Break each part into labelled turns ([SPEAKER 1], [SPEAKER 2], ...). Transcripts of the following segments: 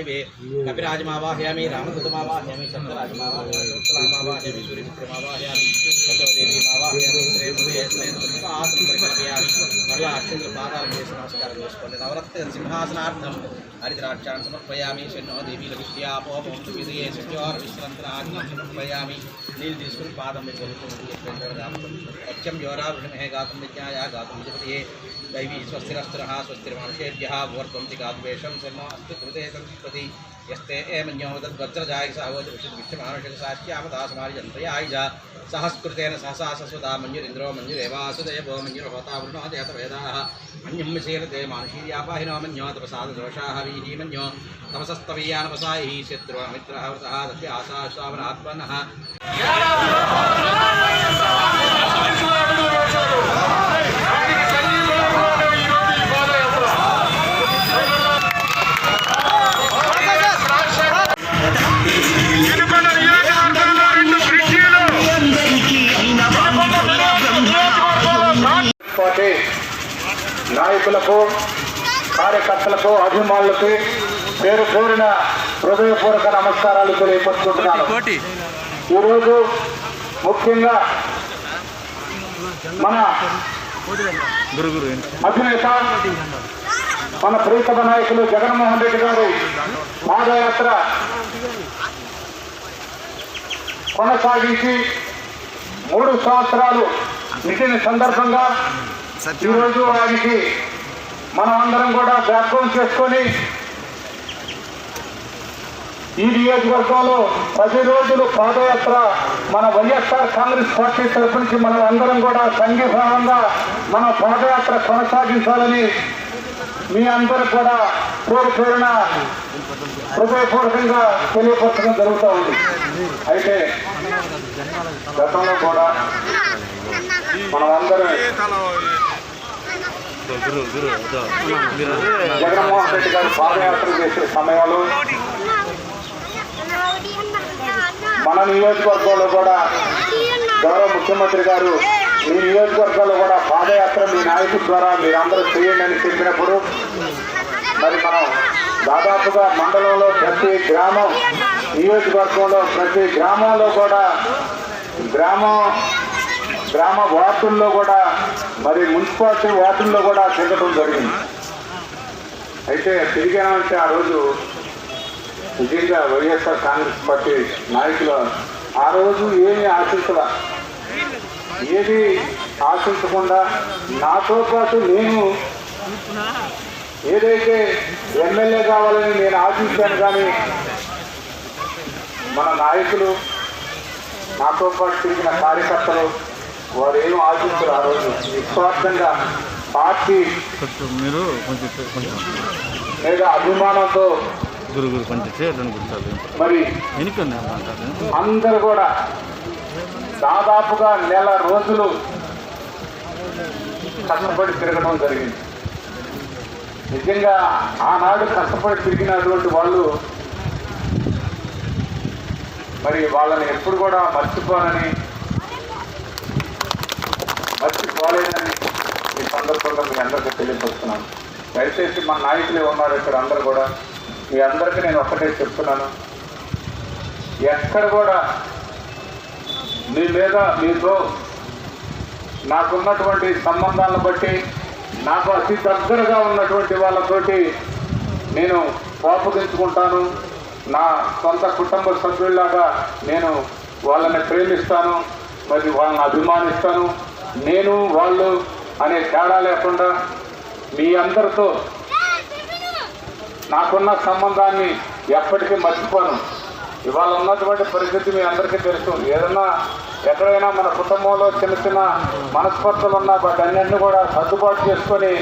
[SPEAKER 1] वायवे कपिराजमावाहयामि रामदूतमावाहयामि चन्द्राजमावाहयामि उत्तरामावाहयामि सूर्यपुत्रमावाहयामि चतुर्देवी मावाहयामि श्रेमुदेशनेन्द्रपासं परिकल्पयामि मरला अक्षन्द्रपादालमेश नमस्कार दोषपण्डित अवरक्त सिंहासनार्थं हरिद्राक्षान् समर्पयामि शन्नो देवी लघुष्यापोपं सुविधये शन्योर्विश्वन्तराजं समर्पयामि నీళ్ళు తీసుకుని పాదం మీద వెళ్తుంది సత్యం యోరా వృణమే గాతం విజ్ఞాయ గాతం విజపతియే దైవీ స్వస్తిరస్తిర స్వస్తిర్మనుషేభ్య ఊర్ధ్వంతి గాద్వేషం శర్మ అస్తి కృతే సంస్కృతి యస్తే ఏమన్యోదద్వజ్రజాయ సహోదృష్టిమానుష సాత్యామదాసమార్యంత్రయాయ సహస్కృతేన సహసా సస్వదా మంజురింద్రో మంజురేవాసుదేవో మంజురహోతా వృణో దేతవేదాः మన్యం విశీలతే మానుషీర్యాపాహినో మన్యో తపసాద దోషాः వీహి మన్యో తపసస్తవీయానపసాయి శత్రు మిత్రः వృతः తస్య ఆశా
[SPEAKER 2] పార్టీ నాయకులకు కార్యకర్తలకు అభిమానులకు పేరు పేరున హృదయపూర్వక నమస్కారాలు తెలియపరుచుకుంటున్నాను. ఈరోజు ముఖ్యంగా మన అధినేత మన ప్రీతమ నాయకులు జగన్మోహన్ రెడ్డి గారు పాదయాత్ర కొనసాగించి మూడు సంవత్సరాలు నిండిన సందర్భంగా ఈరోజు ఆయనకి మనం అందరం కూడా వ్యాఖ్యం చేసుకొని ఈ నియోజకవర్గంలో పది రోజులు పాదయాత్ర మన వైఎస్ఆర్ కాంగ్రెస్ పార్టీ తరఫు నుంచి మనం అందరం కూడా సంఘీభావంగా మన పాదయాత్ర కొనసాగించాలని మీ అందరూ కూడా పేరు పేరున హృదయపూర్వకంగా తెలియపరచడం జరుగుతూ ఉంది. అయితే గతంలో కూడా మనమందరం జగన్మోహన్ రెడ్డి గారు పాదయాత్ర చేసే సమయంలో మన నియోజకవర్గంలో కూడా గౌరవ ముఖ్యమంత్రి గారు మీ నియోజకవర్గంలో కూడా పాదయాత్ర మీ నాయకుల ద్వారా మీరందరూ చేయండి అని చెప్పినప్పుడు మరి మనం దాదాపుగా మండలంలో ప్రతి గ్రామం నియోజకవర్గంలో ప్రతి గ్రామంలో కూడా గ్రామం గ్రామ వార్డుల్లో కూడా మరి మున్సిపాలిటీ వార్డుల్లో కూడా తిరగడం జరిగింది. అయితే తిరిగానంటే ఆ రోజు నిజంగా వైఎస్ఆర్ కాంగ్రెస్ పార్టీ నాయకులు ఆ రోజు ఏమీ ఆశించదా ఏది ఆశించకుండా నాతో పాటు నేను ఏదైతే ఎమ్మెల్యే కావాలని నేను ఆశించాను కానీ మన నాయకులు నాతో పాటు తిరిగిన కార్యకర్తలు వారు ఏం ఆశించరు ఆ రోజు. నిస్వార్థంగా పార్టీ మీద అభిమానంతో
[SPEAKER 3] గురు గురు కొంచెం చేయడానికి కూర్చోాలి
[SPEAKER 2] మరి
[SPEAKER 3] అంటారు?
[SPEAKER 2] అందరూ కూడా దాదాపుగా నెల రోజులు కష్టపడి తిరగడం జరిగింది. నిజంగా ఆనాడు కష్టపడి తిరిగినటువంటి వాళ్ళు మరి వాళ్ళని ఎప్పుడు కూడా మర్చిపోనని మర్చిపోలేదని ఈ సందర్భంగా మీ అందరికీ తెలియపరుస్తున్నాను. దయచేసి మన నాయకులే ఉన్నారు ఇక్కడ అందరూ కూడా? మీ అందరికీ నేను ఒక్కటే చెప్తున్నాను. ఎక్కడ కూడా మీ మీద మీతో నాకున్నటువంటి సంబంధాలను బట్టి నాకు అతి దగ్గరగా ఉన్నటువంటి వాళ్ళతోటి నేను కోపగించుకుంటాను నా సొంత కుటుంబ సభ్యుల్లాగా నేను వాళ్ళని ప్రేమిస్తాను మరి వాళ్ళని అభిమానిస్తాను. నేను వాళ్ళు అనే తేడా లేకుండా మీ అందరితో నాకున్న సంబంధాన్ని ఎప్పటికీ మర్చిపోను. ఇవాళ ఉన్నటువంటి పరిస్థితి మీ అందరికీ తెలుసు. ఏదన్నా ఎక్కడైనా మన కుటుంబంలో చిన్న చిన్న మనస్పర్ధలు ఉన్నా వాటి కూడా సర్దుబాటు చేసుకొని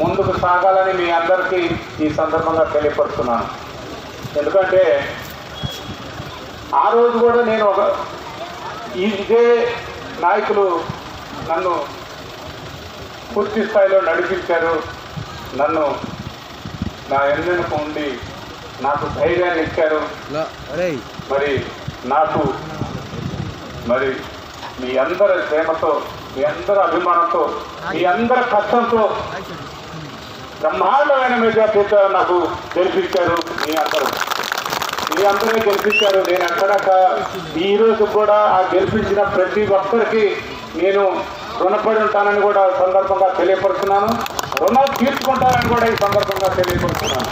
[SPEAKER 2] ముందుకు సాగాలని మీ అందరికీ ఈ సందర్భంగా తెలియపరుస్తున్నాను. ఎందుకంటే ఆ రోజు కూడా నేను ఒక ఇదే నాయకులు నన్ను పూర్తి స్థాయిలో నడిపించారు. నన్ను నా ఎన్నెనుక ఉండి నాకు ధైర్యాన్ని ఇచ్చారు. మరి నాకు మరి మీ అందరి ప్రేమతో మీ అందరి అభిమానంతో మీ అందరి కష్టంతో బ్రహ్మాండమైన మెజార్టీతో నాకు గెలిపించారు మీ అందరూ. మీరందరూ గెలిపించారు. నేను ఎక్కడ క- ఈ రోజు కూడా ఆ గెలిపించిన ప్రతి ఒక్కరికి నేను రుణపడి ఉంటానని కూడా సందర్భంగా తెలియపరుస్తున్నాను. రుణాలు తీర్చుకుంటారని కూడా ఈ సందర్భంగా తెలియపరుస్తున్నాను.